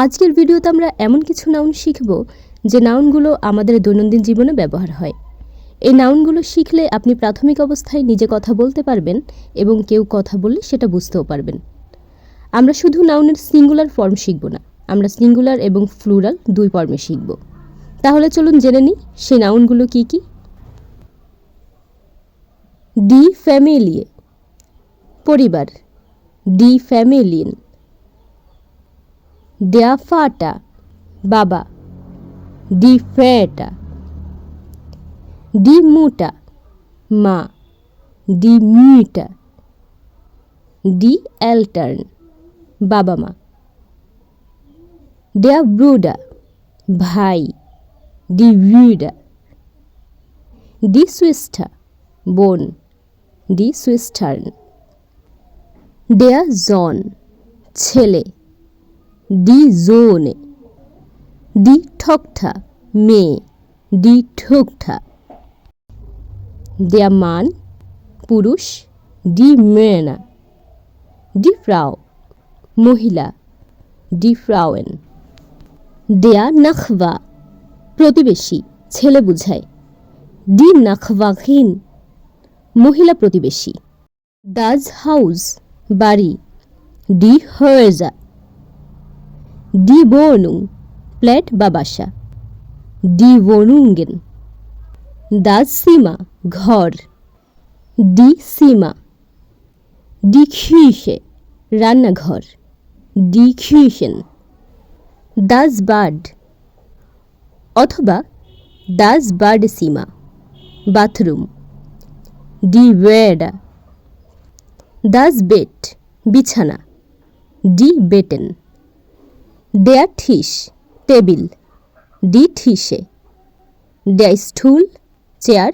আজকের ভিডিওতে আমরা এমন কিছু নাউন শিখব যে নাউনগুলো আমাদের দৈনন্দিন জীবনে ব্যবহার হয়। এই নাউনগুলো শিখলে আপনি প্রাথমিক অবস্থায় নিজে কথা বলতে পারবেন এবং কেউ কথা বললে সেটা বুঝতেও পারবেন। আমরা শুধু নাউনের সিঙ্গুলার ফর্ম শিখব না, আমরা সিঙ্গুলার এবং ফ্লুরাল দুই ফর্মে শিখব। তাহলে চলুন জেনে নিই সেই নাউনগুলো কী কী? ডি ফ্যামিলিয়ে পরিবার। ডি ফ্যামিলিন দেয়া ফাটা বাবা দি ফেটা দি মুটা মা দি মিটা দি এলটার্ন বাবা মা দেয়া ব্রুডা ভাই ডি ভিডা ডি সুইস্টা বোন দি সুইস্টার্ন দেয়া জন ছেলে ডি জোনে ডি ঠকঠা মেয়ে ডি ঠোকঠা। দেয়া মান, পুরুষ ডি মেনা ডি ফ্রাও, মহিলা ডি ফ্রাওয়েন। দেয়া নাখবা প্রতিবেশী, ছেলে বুঝায়। ডি নাখওয়াহিন মহিলা প্রতিবেশী। ডাজ হাউস, বাড়ি ডি হয়েজা। ডি বোনুং ফ্ল্যাট বা বাসা ডি wohnungen দাস সীমা ঘর ডি সীমা ডি খিসে রান্নাঘর ডি খিসেন দাস বার্ড অথবা দাস বার্ড সীমা বাথরুম ডি ওয়েডা দাস বেট বিছানা ডি বেটেন Der Tisch, টেবিল ডি ঠিসে Der Stuhl, চেয়ার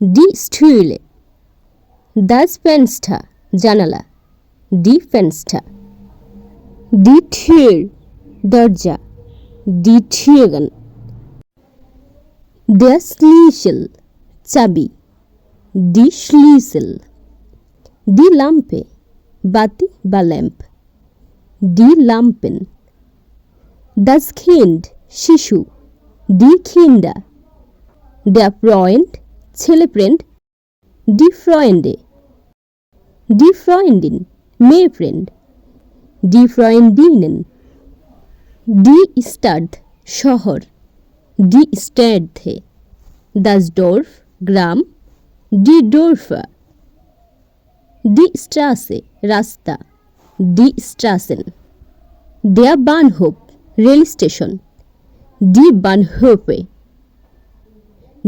ডি স্টুলে Das Fenster, জানালা ডি ফেন্সটা ডি Tür, দরজা ডি Türen Der Schlüssel, চাবি ডি Schlüssel ডি লাম্পে বাতি বা ল্যাম্প ডি লাম্পেন Das Kind শিশু ডি খিন্ডা দ্য ফ্রয়েন্ড ছেলে ফ্রেন্ড ডি ফ্রয়েন্ডে ডি ফ্রয়েন্ডিন মেয়ে ফ্রেন্ড ডি ফ্রয়েন্ডিনেন ডি স্টাড শহর ডি স্ট্যাডথে দাস ডোরফ গ্রাম ডি ডোরফা ডি স্ট্রাসে রাস্তা ডি স্ট্রাসেন দেয়া বানহোপ রেল স্টেশন। ডি বানহোপে।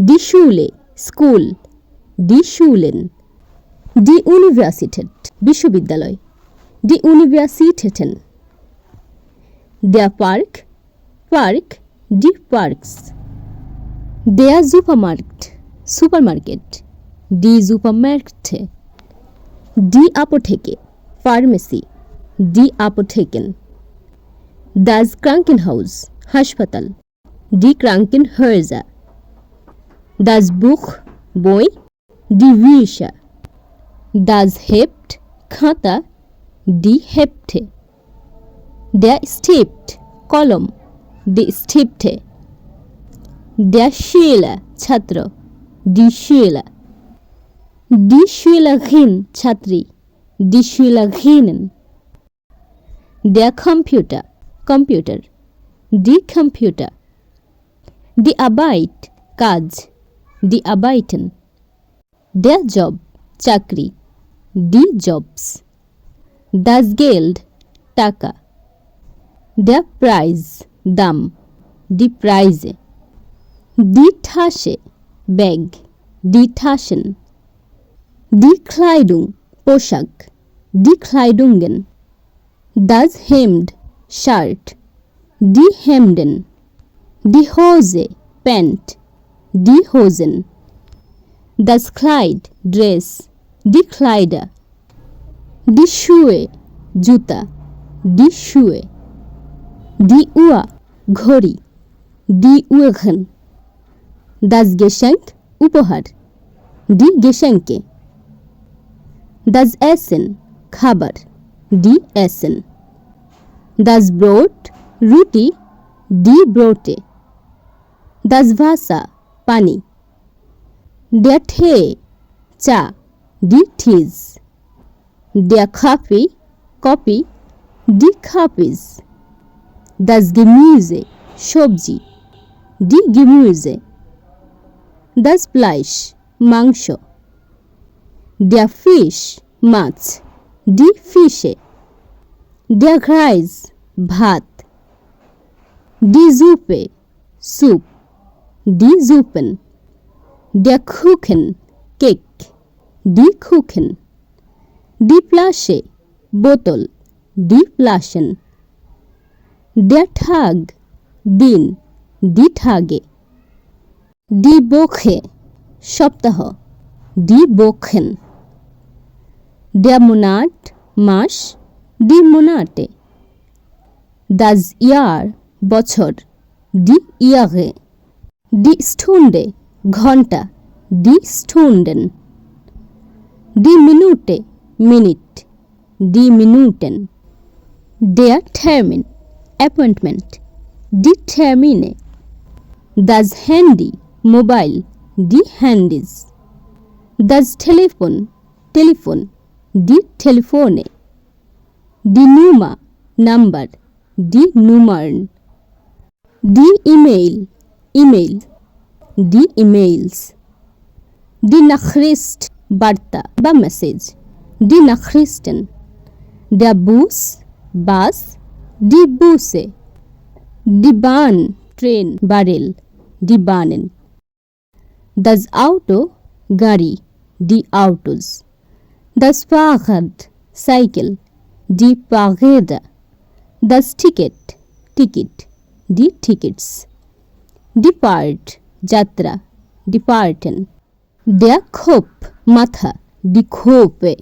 ডি শুলে, স্কুল। ডি শুলেন। ডি ইউনিভার্সিটেট, বিশ্ববিদ্যালয়। ডি ইউনিভার্সিটেটেন। দেয়া পার্ক পার্ক, ডি পার্কস। দেয়া সুপারমার্কেট সুপারমার্কেট। ডি সুপারমার্কেটে। ডি আপো আপোথেকে, ফার্মেসি। ডি আপো আপোথেকেন। দাস ক্রাঙ্কেনহাউস হাসপাতাল। ডি ক্রাঙ্কেন হার্জা দাস বুক বই ডি ভিসা দাস হেপ্ট খাতা ডি হেপ্টে দ্য স্টেপড কলম ডি স্টেপটে দ্য শিলা ছাত্র ডি শিলা ডি শিলা ঘিন ছাত্রী ডি শিলা ঘিনেন দ্য কম্পিউটার কম্পিউটার ডি কম্পিউটার ডি আবাইট কাজ. ডি আবাইটেন দ্য জব চাকরি. ডি জবস দাস গেল্ড টাকা. দ্য প্রাইজ দাম. ডি প্রাইজে ডি ঠাসে ব্যাগ ডি ঠাসেন. ডি ক্লাইডুং পোশাক. ডি ক্লাইডুঙ্গেন দাস হেমড শার্ট ডি হেমডেন ডি হোজে প্যান্ট ডি হোজেন দাস ক্লাইড ড্রেস ডি ক্লাইডা ডি শুয়ে জুতা ডি শুয়ে ডি উয়া ঘড়ি ডি উয়েঘন দাস গেশাঙ্ক উপহার ডি গেশাঙ্কে দাস এসেন খাবার ডি এসেন। দাস ব্রোড রুটি ডি ব্রোটে das Wasser পানি der Tee চা ডি ঠিজ der Kaffee কপি ডি Kaffees das Gemüse সবজি ডি Gemüse das Fleisch মাংস der Fisch মাছ ডি Fische ডাকাইজ ভাত। ডি জুপে স্যুপ ডি জুপেন ড্যাখুখেন কেক ডি খুখেন ডি প্লাশে বোতল ডি প্লাসেন ড্যাঠাগ দিন ডি ঠাগে ডি বোখে সপ্তাহ। ডি বোখেন ড্যামুনাট মাস। ডি মোনাটে। দাজ ইয়ার বছর। ডি ইয়াগে। ডি স্টুন্ডে। ঘণ্টা ডি স্টুন্ডেন। ডি মিনুটে। মিনিট। ডি মিনুটেন। ডেয়ার থ্যামিন অ্যাপয়েন্টমেন্ট। ডি থ্যামিনে দাজ হ্যান্ডি মোবাইল। ডি হ্যান্ডিজ দাজ টেলিফোন। টেলিফোন। ডি টেলিফোনে। ডি Nummer নাম্বার ডি Nummern ডি ইমেইল ইমেইল ডি ইমেইলস ডি নাখরিস্ট বার্তা বা মেসেজ ডি নাখরিস্টেন der বুস বাস ডি বুসে ডি বান ট্রেন বা রেল ডি বানেন das Auto গাড়ি ডি Autos das Fahrrad সাইকেল ডি Fahrräder das Ticket টিকিট ডি টিকিটস ডিপার্ট যাত্রা ডিপার্টেন der খোপ, মাথা ডি খোপে.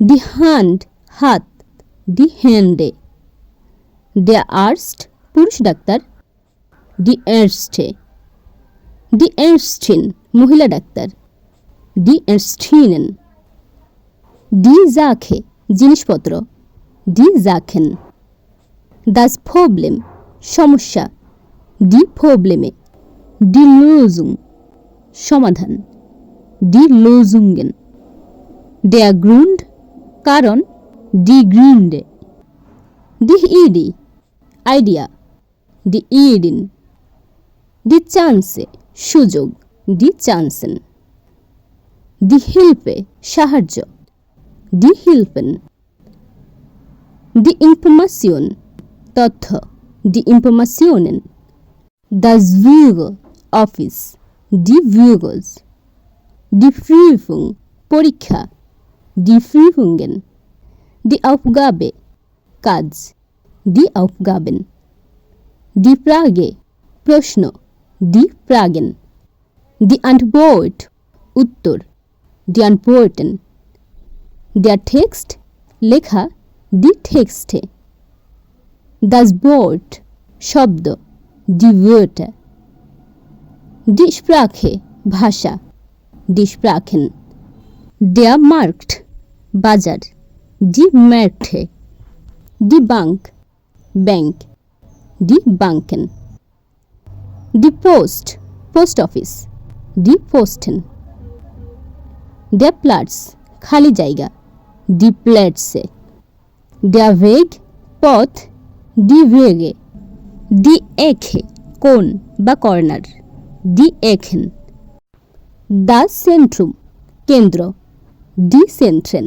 ডি হ্যান্ড হাত ডি হ্যান্ডে der আর্স্ট পুরুষ ডাক্তার ডি এর্স্টে ডি এর্স্টিন মহিলা ডাক্তার ডি এর্স্টিনেন ডি জাখে জিনিসপত্র। ডি জাখেন। দাস প্রবলেম, সমস্যা। ডি প্রবলেমে। ডি লোজুং সমাধান। ডি লোজুঙ্গেন। দেয়া গ্রুন্ড, কারণ ডি গ্রিন্ডে। ডি ইডি, আইডিয়া। ডি ইডিন। ডি চান্সে, সুযোগ। ডি চান্সেন। ডি হেল্পে, সাহায্য। ডি হিলপেন ডি ইনফরমাশন তথ্য ডি ইনফরমাশনের das Büro অফিস ডি Büros die Prüfung পরীক্ষা die Prüfungen die Aufgabe কাজ die Aufgaben die Frage প্রশ্ন die Fragen die Antwort উত্তর die Antworten দেয়ার টেক্সট লেখা দি টেক্সটে দাস বোর্ড শব্দ দি ওয়েট ডিসপ্রাখে ভাষা ডিসপ্রাখেন দেয়া মার্কড বাজার ডি ম্যার্কে ডি বাংক ব্যাংক ডি বাংকেন ডি পোস্ট পোস্ট অফিস ডি পোস্টেন দেয়া প্লাটস খালি জায়গা die Plätze der Weg পথ die Wege দি এখে কোন বা কর্নার দি এখেন দা সেন্ট্রুম কেন্দ্র ডি সেন্ট্রেন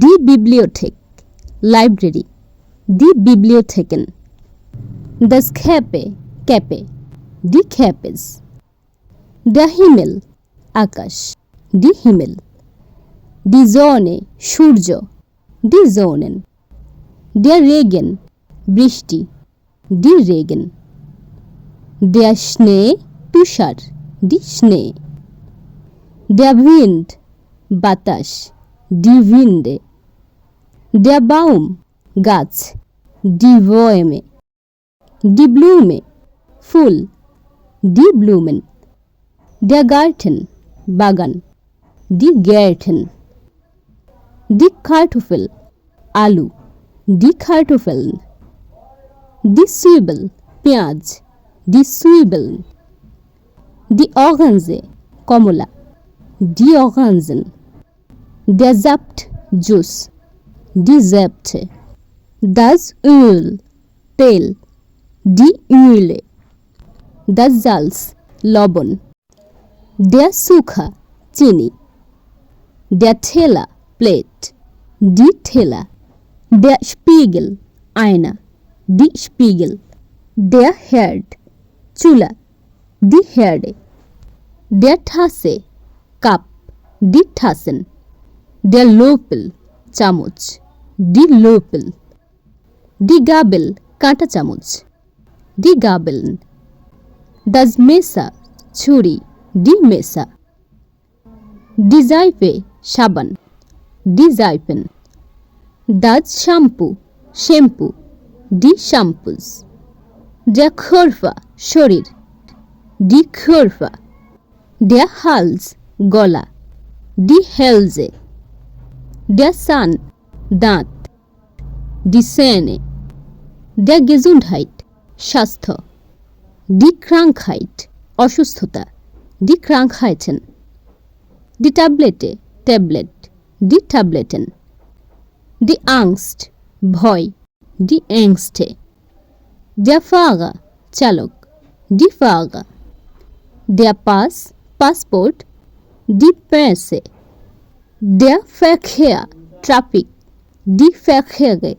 ডি বিবলিওথেক লাইব্রেরি দি বিবলিওথেকেন দ্য খ্যাপে ক্যাপে দি খ্যাপেস দ্য হিমেল আকাশ দি হিমেল ডি জোনে সূর্য ডি জোনেন দেয়ার রেগেন বৃষ্টি ডি রেগেন দেয়ার স্নে তুষার ডি স্নে দেয়া ভিন্ড বাতাস ডি ভিন্ডে দেয়া বাউম গাছ ডি ভয়েমে ডি ব্লুমে ফুল ডি ব্লুমেন দেয়া গার্ডেন বাগান ডি গ্যার্টেন Die Kartoffel আলু দি Kartoffeln দি সুইবেল পেঁয়াজ দি সুইবেল দি অগানজে কমলা দি অগানজেন Der Saft Jus. Die Säpte. Das Öl. তেল Die Öle. Das Salz. লবণ Der Zucker. চিনি Der Teller. Plate Die Teller. Der Spiegel. আয়না Die Spiegel. Der Herd. চুলা Die Herde. Der Tasse. Cup Die Tassen. Der লোপেল চামচ ডি লোপেল D গাবেল কাঁটা চামচ ডি গাবেল দাজ মেসা ছুরি ডি মেসা ডিজাইপে সাবান ডিজাইপেন। দাজ শ্যাম্পু শ্যাম্পু, ডি শ্যাম্পুজ ড্যা খরফা শরীর। ডি খরফা। ড্যা হালস, গলা। ডি হেলজে। ড্যা সান, দাঁত। ডি সেনে। ড্যা গেজুন্ড হাইট, স্বাস্থ্য। ডি ক্রাঙ্ক হাইট, অসুস্থতা। ডি ক্রাঙ্ক হাইটেন। ডি ট্যাবলেটে, tablet. Die Tabletten, Die Angst, ভয় Die Ängste, Der Fahrer, চালক Die Fahrer, Der Pass, passport Die Pässe, Der Verkehr, traffic D ফ্যাখেগে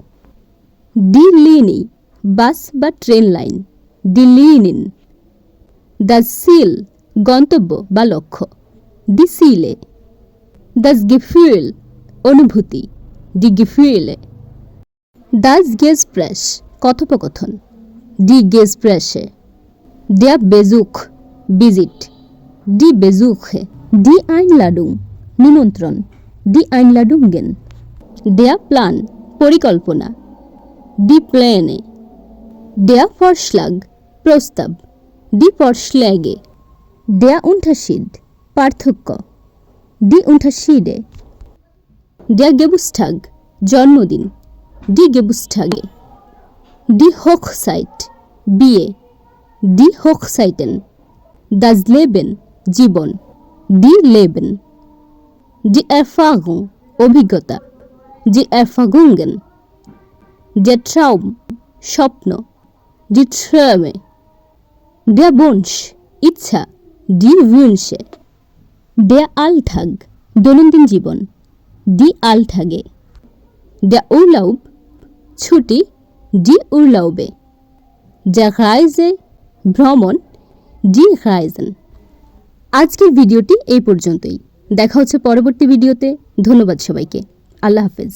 ডি লিনি বাস বা ট্রেন লাইন ডি লিনিন দ্য সিল গন্তব্য বা লক্ষ্য ডি সিলে দাস গিফিউল অনুভূতি ডি গিফিউলে দাস গেজ প্রেস কথোপকথন ডি গেজ প্রেসে Der বেজুক ভিজিট ডি বেজুখে ডি আইনলাডুং নিমন্ত্রণ ডি আইনলাডুঙ্গেন দেয়া প্লান পরিকল্পনা ডি প্ল্যানে দেয়া ফর্সলাগ প্রস্তাব ডি ফর্সল্যাগে দেয়া উন্ঠাসিদ পার্থক্য ডি উন্ঠাসিডে দেয়া গেবুস্টাগ জন্মদিন ডি গেবুস্টাগে ডি হোকসাইট বিয়ে ডি হোকসাইটেন দাজ লেবেন জীবন ডি লেবেন। ডি এফাগুং, অভিজ্ঞতা ডি এফাগুঙ্গেন। ডে ট্রাউম, স্বপ্ন ডি ট্রামে। ডে বংশ, ইচ্ছা ডি উইনসে ডে আলথাগ দৈনন্দিন জীবন। দি আলথাগে দ্য উরলাউব ছুটি ডি উরলাউবে দ্য রাইজে ভ্রমণ ডি রাইজেন আজকের ভিডিওটি এই পর্যন্তই। দেখা হচ্ছে পরবর্তী ভিডিওতে। ধন্যবাদ সবাইকে। আল্লাহ হাফেজ।